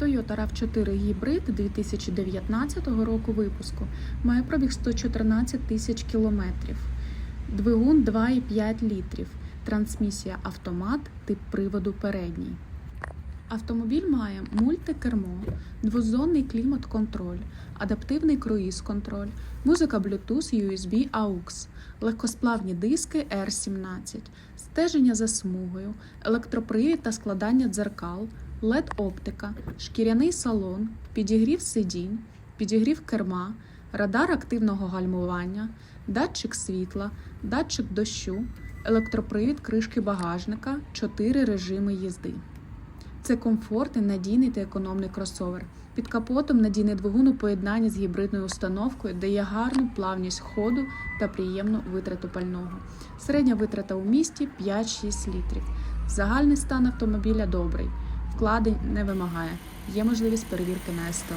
Toyota RAV4 гібрид 2019 року випуску має пробіг 114 тисяч кілометрів. Двигун 2,5 літрів. Трансмісія автомат, тип приводу передній. Автомобіль має мультикермо, двозонний клімат-контроль, адаптивний круїз-контроль, музика Bluetooth, USB, AUX, легкосплавні диски R17, стеження за смугою, електропривід та складання дзеркал, LED-оптика, шкіряний салон, підігрів сидінь, підігрів керма, радар активного гальмування, датчик світла, датчик дощу, електропривід кришки багажника, 4 режими їзди. Це комфортний, надійний та економний кросовер. Під капотом надійний двигун у поєднанні з гібридною установкою дає гарну плавність ходу та приємну витрату пального. Середня витрата у місті 5-6 літрів. Загальний стан автомобіля добрий. Вкладень не вимагає. Є можливість перевірки на СТО.